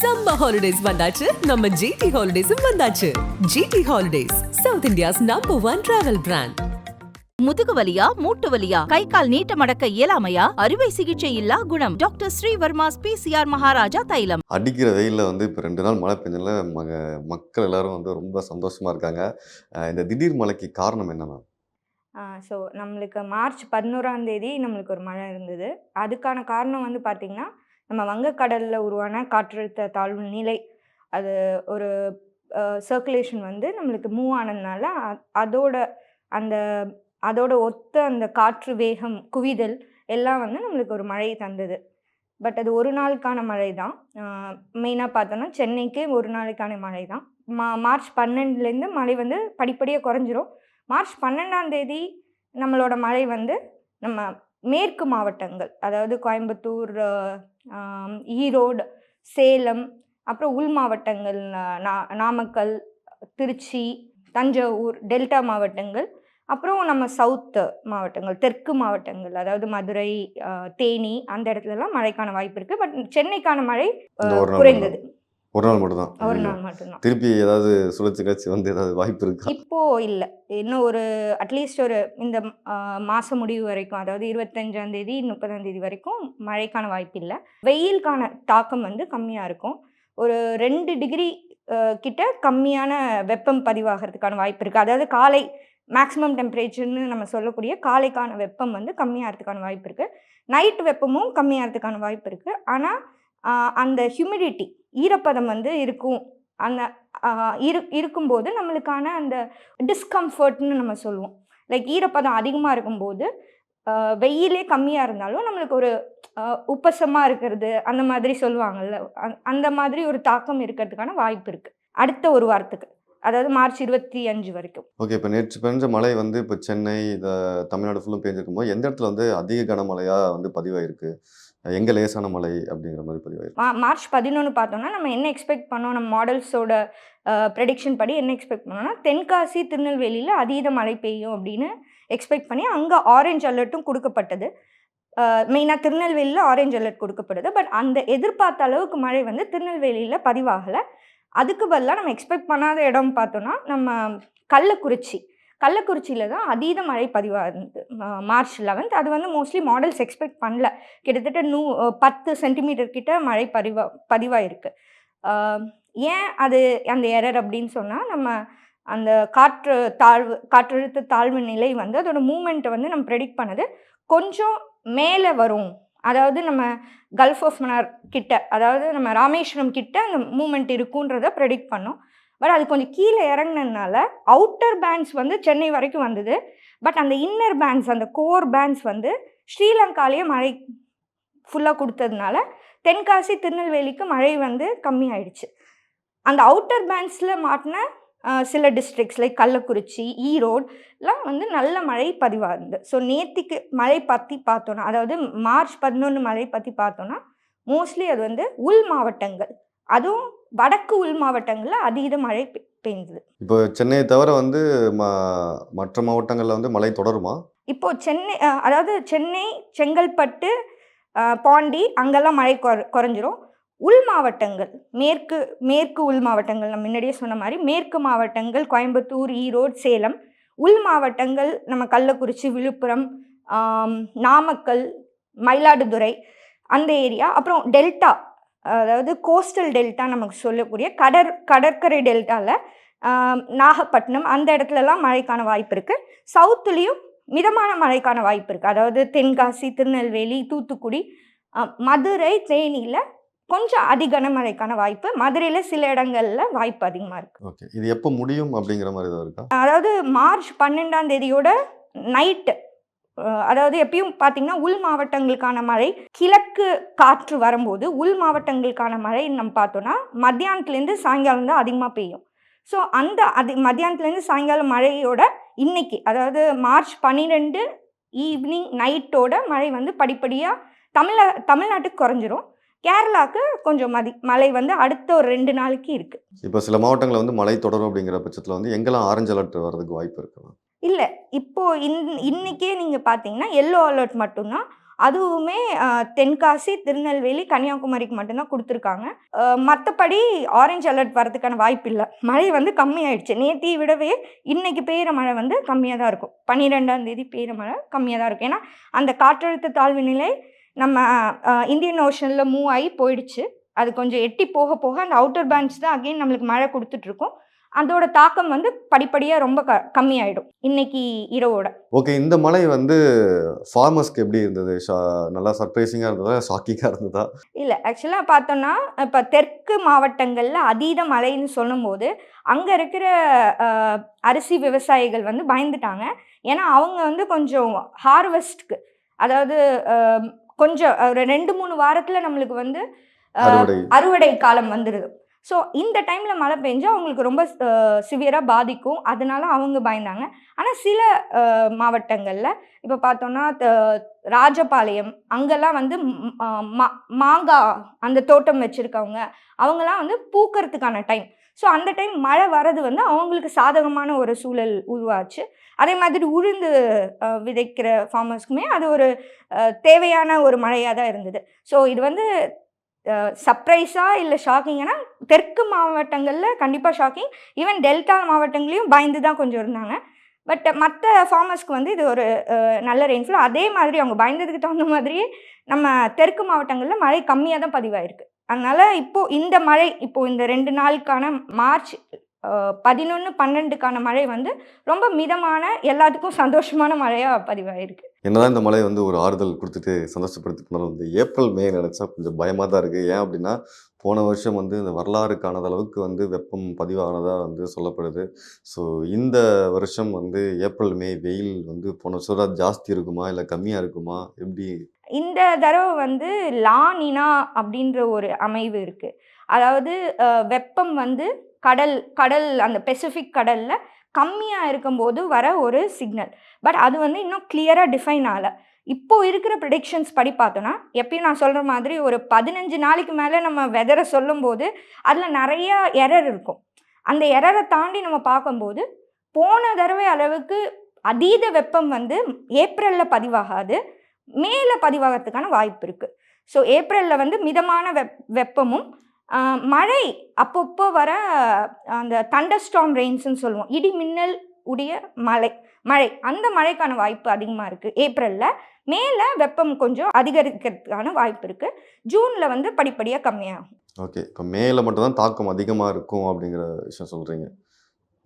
Summer holidays வந்தாச்சு. நம்ம GT ஹாலிடேஸும் வந்தாச்சு. GT holidays south India's number one travel brand முதுகு வலியா மூட்டு வலியா கை கால் நீட்ட மடக்க இயலாமையா அறுவை சிகிச்சை இல்லா குணம். டாக்டர் ஸ்ரீவர்மாஸ் பிசிஆர் மகாராஜா தைலம். அடிக்கிற வெயிலில் வந்து இப்போ ரெண்டு நாள் மழை பெஞ்சதுல மக மக்கள் எல்லாரும் வந்து ரொம்ப சந்தோஷமா இருக்காங்க. இந்த திடீர் மழைக்கு காரணம் என்ன மேம் ஸோ நம்மளுக்கு மார்ச் பதினோராம் தேதி நம்மளுக்கு ஒரு மழை இருந்தது. அதுக்கான காரணம் வந்து பார்த்திங்கன்னா நம்ம வங்கக்கடலில் உருவான காற்றழுத்த தாழ்வு நிலை. அது ஒரு சர்க்குலேஷன் வந்து நம்மளுக்கு மூவ் ஆனதுனால அதோட அந்த அதோட ஒத்த அந்த காற்று வேகம் குவிதல் எல்லாம் வந்து நம்மளுக்கு ஒரு மழை தந்தது. பட் அது ஒரு நாளுக்கான மழை தான். மெயினாக பார்த்தோன்னா சென்னைக்கு ஒரு நாளுக்கான மழை தான். மா மார்ச் பன்னெண்டுலேருந்து மழை வந்து படிப்படியாக குறைஞ்சிரும். மார்ச் பன்னெண்டாம் தேதி நம்மளோட மழை வந்து நம்ம மேற்கு மாவட்டங்கள் அதாவது கோயம்புத்தூர் ஈரோடு சேலம் அப்புறம் உள் மாவட்டங்கள் நா- நாமக்கல் திருச்சி தஞ்சாவூர் டெல்டா மாவட்டங்கள் அப்புறம் நம்ம சவுத்து மாவட்டங்கள் தெற்கு மாவட்டங்கள் அதாவது மதுரை தேனி அந்த இடத்துலலாம் மழைக்கான வாய்ப்பு இருக்குது பட் சென்னைக்கான மழை குறைந்தது. ஒரு நாள் மட்டும்தான். ஒரு. நாள் மட்டும்தான். திருப்பி ஏதாவது சுழற்சி காட்சி வந்து ஏதாவது வாய்ப்பு இருக்கா? இப்போ இல்லை. இன்னும் ஒரு அட்லீஸ்ட் ஒரு இந்த மாச முடிவு வரைக்கும் அதாவது இருபத்தஞ்சாம் தேதி முப்பதாம் தேதி வரைக்கும் மழைக்கான வாய்ப்பு இல்லை. வெயிலுக்கான தாக்கம் வந்து கம்மியாக இருக்கும். ஒரு ரெண்டு டிகிரி கிட்ட கம்மியான வெப்பம் பதிவாகிறதுக்கான வாய்ப்பு இருக்குது அதாவது காலை மேக்ஸிமம் டெம்பரேச்சர்னு நம்ம சொல்லக்கூடிய காலைக்கான வெப்பம் வந்து கம்மியாகிறதுக்கான வாய்ப்பு இருக்குது நைட் வெப்பமும் கம்மியாகிறதுக்கான வாய்ப்பு இருக்குது ஆனால் அந்த ஹியூமிடிட்டி ஈரப்பதம் வந்து இருக்கும். அந்த இரு இருக்கும்போது நம்மளுக்கான அந்த டிஸ்கம்ஃபர்ட்னு நம்ம சொல்லுவோம். லைக் ஈரப்பதம் அதிகமாக இருக்கும்போது வெயிலே கம்மியாக இருந்தாலும் நம்மளுக்கு ஒரு உப்பசமாக இருக்கிறது அந்த மாதிரி சொல்லுவாங்கல்ல. அந்த மாதிரி ஒரு தாக்கம் இருக்கிறதுக்கான வாய்ப்பு இருக்குது அடுத்த ஒரு வாரத்துக்கு அதாவது மார்ச் இருபத்தி அஞ்சு வரைக்கும். ஓகே இப்போ நேற்று பெஞ்ச மழை வந்து இப்போ சென்னை இந்த தமிழ்நாடு ஃபுல்லும் பெஞ்சிருக்கும் போது எந்த இடத்துல வந்து அதிக கனமழையாக வந்து பதிவாயிருக்கு? எங்க லேசான மழை அப்படிங்கிற மாதிரி பதிவாயிருக்கு. மார்ச் பதினொன்று பார்த்தோம்னா நம்ம என்ன எக்ஸ்பெக்ட் பண்ணோம்? நம்ம மாடல்ஸோட ப்ரெடிக்ஷன் படி என்ன எக்ஸ்பெக்ட் பண்ணோம்னா தென்காசி திருநெல்வேலியில் அதீத மழை பெய்யும் அப்படின்னு எக்ஸ்பெக்ட் பண்ணி அங்கே ஆரஞ்சு அலர்ட்டும் கொடுக்கப்பட்டது. மெயினாக திருநெல்வேலியில் ஆரஞ்சு அலர்ட் கொடுக்கப்படுது பட் அந்த எதிர்பார்த்த அளவுக்கு மழை வந்து திருநெல்வேலியில் பதிவாகலை. அதுக்கு பதிலாக நம்ம எக்ஸ்பெக்ட் பண்ணாத இடம் பார்த்தோன்னா நம்ம கள்ளக்குறிச்சி. கள்ளக்குறிச்சியில் தான் அதீத மழை பதிவாக இருந்தது மார்ச் லெவன்த் அது வந்து மோஸ்ட்லி மாடல்ஸ் எக்ஸ்பெக்ட் பண்ணல. கிட்டத்தட்ட நூ பத்து சென்டிமீட்டர் கிட்ட மழை பதிவா பதிவாயிருக்கு ஏன் அது அந்த எரர் அப்படின்னு சொன்னால் நம்ம அந்த காற்று தாழ்வு காற்றழுத்த தாழ்வு நிலை வந்து அதோட மூமெண்ட்டை வந்து நம்ம ப்ரெடிக்ட் பண்ணது கொஞ்சம் மேலே வரும். அதாவது நம்ம கல்ஃப் ஆஃப் மனார் கிட்ட அதாவது நம்ம ராமேஸ்வரம் கிட்ட அந்த மூமெண்ட் இருக்குன்றத ப்ரெடிக்ட் பண்ணோம். பட் அது கொஞ்சம் கீழே இறங்குனதுனால அவுட்டர் பேண்ட்ஸ் வந்து சென்னை வரைக்கும் வந்தது. பட் அந்த இன்னர் பேண்ட்ஸ் அந்த கோர் பேண்ட்ஸ் வந்து ஸ்ரீலங்காலேயே மழை ஃபுல்லாக கொடுத்ததுனால தென்காசி திருநெல்வேலிக்கு மழை வந்து கம்மியாயிடுச்சு. அந்த அவுட்டர் பேண்ட்ஸில் மாட்டின சில டிஸ்ட்ரிக்ஸ் லைக் கள்ளக்குறிச்சி ஈரோடுலாம் வந்து நல்ல மழை பதிவாகுது ஸோ நேத்திக்கு மழை பற்றி பார்த்தோன்னா அதாவது மார்ச் பதினொன்று மழை பற்றி பார்த்தோன்னா மோஸ்ட்லி அது வந்து உள் மாவட்டங்கள். அதுவும் வடக்கு உள் மாவட்டங்களில் அதீத மழை பெ- பெய்ந்தது. இப்போ சென்னையை தவிர வந்து மற்ற மாவட்டங்களில் வந்து மழை தொடருமா? இப்போ சென்னை அதாவது சென்னை செங்கல்பட்டு பாண்டி அங்கெல்லாம் மழை குற குறைஞ்சிரும். உள் மாவட்டங்கள் மேற்கு மேற்கு உள் மாவட்டங்கள் நம்ம முன்னாடியே சொன்ன மாதிரி மேற்கு மாவட்டங்கள் கோயம்புத்தூர் ஈரோடு சேலம் உள் மாவட்டங்கள் நம்ம கள்ளக்குறிச்சி விழுப்புரம் நாமக்கல் மயிலாடுதுறை அந்த ஏரியா அப்புறம் டெல்டா அதாவது கோஸ்டல் டெல்டா நமக்கு சொல்லக்கூடிய கடற் கடற்கரை டெல்டாவில் நாகப்பட்டினம் அந்த இடத்துலலாம் மழைக்கான வாய்ப்பு இருக்குது சவுத்துலேயும் மிதமான மழைக்கான வாய்ப்பு இருக்குது அதாவது தென்காசி திருநெல்வேலி தூத்துக்குடி மதுரை தேனியில் கொஞ்சம் அதிக கனமழைக்கான வாய்ப்பு. மதுரையில் சில இடங்களில் வாய்ப்பு அதிகமாக இருக்குது ஓகே. இது எப்போ முடியும் அப்படிங்கிற மாதிரி இருக்கா? அதாவது மார்ச் பன்னெண்டாம் தேதியோட நைட்டு அதாவது எப்பயும் பார்த்தீங்கன்னா உள் மாவட்டங்களுக்கான மழை கிழக்கு காற்று வரும்போது உள் மாவட்டங்களுக்கான மழை நம்ம பார்த்தோன்னா மத்தியானத்துலேருந்து சாயங்காலம் தான் அதிகமாக பெய்யும். ஸோ அந்த அது மத்தியானத்துலேருந்து சாயங்காலம் மழையோட இன்னைக்கு அதாவது மார்ச் பன்னிரெண்டு ஈவினிங் நைட்டோட மழை வந்து படிப்படியாக தமிழ தமிழ்நாட்டுக்கு குறைஞ்சிரும். கேரளாவுக்கு கொஞ்சம் மதி மழை வந்து அடுத்த ஒரு ரெண்டு நாளைக்கு இருக்குது இப்போ சில மாவட்டங்களில் வந்து மழை தொடரும் அப்படிங்கிற பட்சத்தில் வந்து எங்கெல்லாம் ஆரஞ்சு அலர்ட் வர்றதுக்கு வாய்ப்பு இருக்கலாம் இல்லை. இப்போது இன் இன்னைக்கே நீங்கள் பார்த்தீங்கன்னா எல்லோ அலர்ட் மட்டும்தான். அதுவுமே தென்காசி திருநெல்வேலி கன்னியாகுமரிக்கு மட்டும்தான் கொடுத்துருக்காங்க. மற்றபடி ஆரஞ்சு அலர்ட் வரதுக்கான வாய்ப்பு இல்லை. மழை வந்து கம்மியாயிடுச்சு. நேத்தி விடவே இன்னைக்கு பெய்கிற மழை வந்து கம்மியாக தான் இருக்கும். பன்னிரெண்டாம் தேதி பெய்கிற மழை கம்மியாக தான் இருக்கும். ஏன்னா அந்த காற்றழுத்த தாழ்வு நிலை நம்ம இந்தியன் ஓஷனில் மூவ் ஆகி போயிடுச்சு. அது கொஞ்சம் எட்டி போக போக அந்த அவுட்டர் பேண்ட்ஸ் தான் அகைன் நம்மளுக்கு மழை கொடுத்துட்ருக்கோம் அதோட தாக்கம் வந்து படிப்படியாக ரொம்ப க கம்மியாயிடும் இன்னைக்கு இரவோட. ஓகே இந்த மழை வந்து ஃபார்மர்ஸ்க்கு எப்படி இருந்தது? நல்லா சர்ப்ரைசிங்காக இருந்ததா? ஷாக்கிங்காக இருந்ததா? இல்லை ஆக்சுவலாக பார்த்தோன்னா இப்போ தெற்கு மாவட்டங்களில் அதீத மழைன்னு சொல்லும்போது அங்கே இருக்கிற அரிசி விவசாயிகள் வந்து பயந்துட்டாங்க. ஏன்னா அவங்க வந்து கொஞ்சம் ஹார்வெஸ்ட்க்கு அதாவது கொஞ்சம் ஒரு ரெண்டு மூணு வாரத்தில் நம்மளுக்கு வந்து அறுவடை. காலம் வந்துடுது ஸோ இந்த டைமில் மழை பெஞ்சு அவங்களுக்கு ரொம்ப சிவியராக பாதிக்கும். அதனால அவங்க பயந்தாங்க. ஆனால் சில மாவட்டங்களில் இப்போ பார்த்தோன்னா த- ராஜபாளையம் அங்கெல்லாம் வந்து மா மாங்காய் அந்த தோட்டம் வச்சுருக்கவங்க அவங்கெல்லாம் வந்து பூக்கிறதுக்கான டைம் ஸோ அந்த டைம் மழை வர்றது வந்து அவங்களுக்கு சாதகமான ஒரு சூழல் உருவாச்சு. அதே மாதிரி உளுந்து விதைக்கிற ஃபார்மர்ஸ்க்குமே அது ஒரு தேவையான ஒரு மழையாக தான் இருந்தது. ஸோ இது வந்து சர்ப்ரைஸாக இல்லை ஷாக்கிங்னா தெற்கு மாவட்டங்களில் கண்டிப்பாக ஷாக்கிங் ஈவன் டெல்டா மாவட்டங்களையும் பயந்து தான் கொஞ்சம் இருந்தாங்க. பட் மற்ற ஃபார்மர்ஸ்க்கு வந்து இது ஒரு நல்ல ரெயின்ஃபால் அதே மாதிரி அவங்க பயந்ததுக்கு தகுந்த மாதிரியே நம்ம தெற்கு மாவட்டங்களில் மழை கம்மியாக தான் பதிவாயிருக்கு. அதனால் இப்போது இந்த மழை இப்போது இந்த ரெண்டு நாளுக்கான மார்ச் பதினொன்று பன்னெண்டுக்கான மழை வந்து ரொம்ப மிதமான எல்லாத்துக்கும் சந்தோஷமான மழையாக பதிவாயிருக்கு. என்னதான் இந்த மழை வந்து ஒரு ஆறுதல் கொடுத்துட்டு சந்தோஷப்படுத்தினாலும் வந்து ஏப்ரல் மே நினச்சா கொஞ்சம் பயமாக தான் இருக்குது ஏன் அப்படின்னா போன வருஷம் வந்து இந்த வரலாறு காணாத அளவுக்கு வந்து வெப்பம் பதிவானதாக வந்து சொல்லப்படுது. ஸோ இந்த வருஷம் வந்து ஏப்ரல் மே வெயில் வந்து போன வருஷம் ஜாஸ்தி இருக்குமா? இல்லை கம்மியாக இருக்குமா? எப்படி? இந்த தடவை வந்து லானினா அப்படின்ற ஒரு அமைவு இருக்குது அதாவது வெப்பம் வந்து கடல் கடல் அந்த பெசிஃபிக் கடலில் கம்மியாக இருக்கும்போது வர ஒரு சிக்னல் பட் அது வந்து இன்னும் கிளியராக டிஃபைன் ஆகலை. இப்போ இருக்கிற ப்ரிடிக்ஷன்ஸ் படி பார்த்தோன்னா எப்பயும் நான் சொல்கிற மாதிரி ஒரு பதினஞ்சு நாளைக்கு மேலே நம்ம வெதரை சொல்லும்போது அதில் நிறைய எரர் இருக்கும். அந்த எரரை தாண்டி நம்ம பார்க்கும்போது போன தடவை அளவுக்கு அதீத வெப்பம் வந்து ஏப்ரலில் பதிவாகாது. மேலே பதிவாகிறதுக்கான வாய்ப்பு இருக்குது ஸோ ஏப்ரலில் வந்து மிதமான வெப் வெப்பமும் மழை அப்பப்போ வர அந்த தண்டர்ஸ்டாம் ரெயின்ஸ்னு சொல்லுவோம். இடி மின்னல் உடைய மழை மழை. அந்த மழைக்கான வாய்ப்பு அதிகமாக இருக்குது ஏப்ரலில் மேலே வெப்பம் கொஞ்சம் அதிகரிக்கிறதுக்கான வாய்ப்பு இருக்குது ஜூனில் வந்து படிப்படியாக கம்மியாகும். ஓகே. இப்போ மேல மட்டும்தான் தாக்கம் அதிகமாக இருக்கும் அப்படிங்கிற விஷயம் சொல்கிறீங்க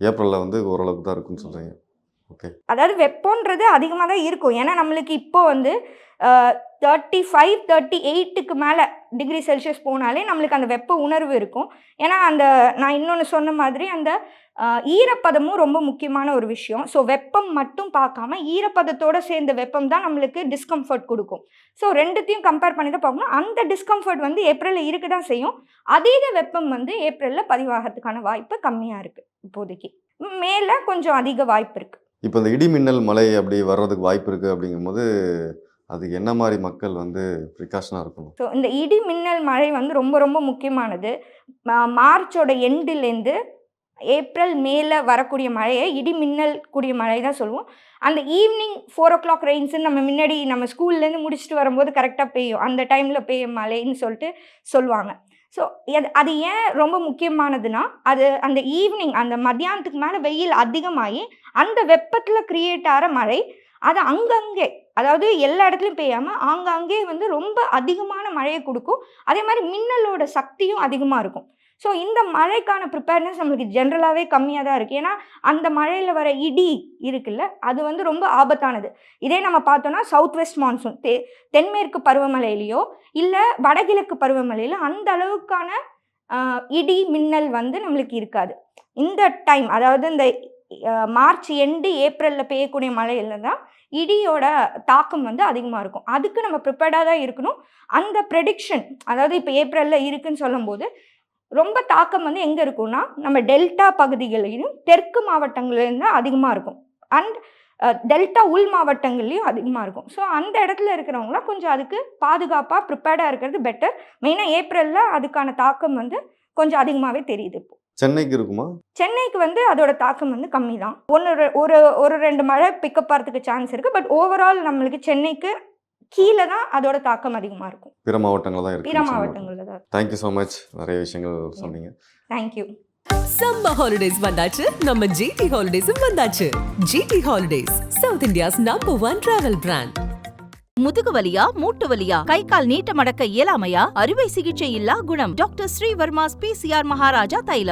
ஏப்ரலில் வந்து ஓரளவுக்கு தான் இருக்கும்னு சொல்கிறீங்க ஓகே. அதாவது வெப்பம்ன்றது அதிகமாக தான் இருக்கும். ஏன்னா நம்மளுக்கு இப்போ வந்து தேர்ட்டி ஃபைவ் தேர்ட்டி எயிட்டுக்கு மேலே டிகிரி செல்சியஸ் போனாலே நம்மளுக்கு அந்த வெப்ப உணர்வு இருக்கும். ஏன்னா அந்த நான் இன்னொன்று சொன்ன மாதிரி அந்த ஈரப்பதமும் ரொம்ப முக்கியமான ஒரு விஷயம். ஸோ வெப்பம் மட்டும் பார்க்காம ஈரப்பதத்தோட சேர்ந்த வெப்பம் தான் நம்மளுக்கு டிஸ்கம்ஃபர்ட் கொடுக்கும். ஸோ ரெண்டுத்தையும் கம்பேர் பண்ணி தான் பார்க்கணும். அந்த டிஸ்கம்ஃபர்ட் வந்து ஏப்ரலில் இருக்க தான் செய்யும். அதீத வெப்பம் வந்து ஏப்ரலில் பதிவாகிறதுக்கான வாய்ப்பு கம்மியாக இருக்குது இப்போதைக்கு. மேலே கொஞ்சம் அதிக வாய்ப்பு இருக்குது இப்போ இந்த இடி மின்னல் மழை அப்படி வர்றதுக்கு வாய்ப்பு இருக்குது அப்படிங்கும்போது அது என்ன மாதிரி மக்கள் வந்து ப்ரிகாஷனாக இருக்கணும்? ஸோ இந்த இடி மின்னல் மழை வந்து ரொம்ப ரொம்ப முக்கியமானது. மா- மார்ச்சோட எண்டுலேருந்து ஏப்ரல் மேல வரக்கூடிய மழையை இடி மின்னல் கூடிய மழை தான் சொல்லுவோம். அந்த ஈவினிங் ஃபோர் ஓ கிளாக் ரெயின்ஸுன்னு நம்ம முன்னாடி நம்ம ஸ்கூல்லேருந்து முடிச்சுட்டு வரும்போது கரெக்டாக பெய்யும். அந்த டைமில் பெய்யும் மழைன்னு சொல்லிட்டு சொல்லுவாங்க. ஸோ அது அது ஏன் ரொம்ப முக்கியமானதுன்னா அது அந்த ஈவினிங் அந்த மத்தியானத்துக்கு மேலே வெயில் அதிகமாகி அந்த வெப்பத்தில் கிரியேட் ஆகிற மழை அது அங்கங்கே அதாவது எல்லா இடத்துலையும் பெய்யாமல் ஆங்காங்கே வந்து ரொம்ப அதிகமான மழையை கொடுக்கும். அதே மாதிரி மின்னலோட சக்தியும் அதிகமாக இருக்கும். ஸோ இந்த மழைக்கான ப்ரிப்பேர்னஸ் நம்மளுக்கு ஜென்ரலாகவே கம்மியாக தான் இருக்குது ஏன்னா அந்த மழையில் வர இடி இருக்குல்ல அது வந்து ரொம்ப ஆபத்தானது. இதே நம்ம பார்த்தோன்னா சவுத் வெஸ்ட் மான்சூன் தெ தென்மேற்கு பருவமழையிலையோ இல்லை வடகிழக்கு பருவமழையில அந்த அளவுக்கான இடி மின்னல் வந்து நம்மளுக்கு இருக்காது. இந்த டைம் அதாவது இந்த மார்ச் எண்டு ஏப்ரலில் பெய்யக்கூடிய மழையில தான் இடியோட தாக்கம் வந்து அதிகமாக இருக்கும். அதுக்கு நம்ம ப்ரிப்பேர்டாக தான் இருக்கணும். அந்த ப்ரெடிக்ஷன் அதாவது இப்போ ஏப்ரலில் இருக்குன்னு சொல்லும்போது ரொம்ப தாக்கம் வந்து எங்கே இருக்கும்னா நம்ம டெல்டா பகுதிகளிலும் தெற்கு மாவட்டங்களிலும் தான் அதிகமாக இருக்கும். அண்ட் டெல்டா உள் மாவட்டங்கள்லேயும் அதிகமாக இருக்கும். ஸோ அந்த இடத்துல இருக்கிறவங்களாம் கொஞ்சம் அதுக்கு பாதுகாப்பாக ப்ரிப்பேர்டாக இருக்கிறது பெட்டர் மெயினாக ஏப்ரலில் அதுக்கான தாக்கம் வந்து கொஞ்சம் அதிகமாகவே தெரியுது இப்போ. சென்னைக்கு இருக்குமா? சென்னைக்கு வந்து அதோட தாக்கம் வந்து கம்மி தான் ஒன்று ஒரு ஒரு ரெண்டு மழை பிக்கப் ஆகிறதுக்கு சான்ஸ் இருக்குது பட் ஓவரால் நம்மளுக்கு சென்னைக்கு கீழே தான் அதோட தாக்கம் அதிகமாக இருக்கும். பிற மாவட்டங்கள் தான் பிற இருக்கு மாவட்டங்களில் தான் தேங்க்யூ ஸோ மச் நிறைய விஷயங்கள் சொன்னீங்க. தேங்க்யூ சம்ம ஹாலிடேஸ் வந்தாச்சு. நம்ம ஜிடி ஹாலிடேஸும் வந்தாச்சு. GT holidays south India's number one travel brand முதுகு வலியா மூட்டு வலியா கை கால் நீட்ட மடக்க இயலாமையா அறுவை சிகிச்சை இல்லா குணம். டாக்டர் ஸ்ரீவர்மாஸ் பிசிஆர் மகாராஜா தைலம்.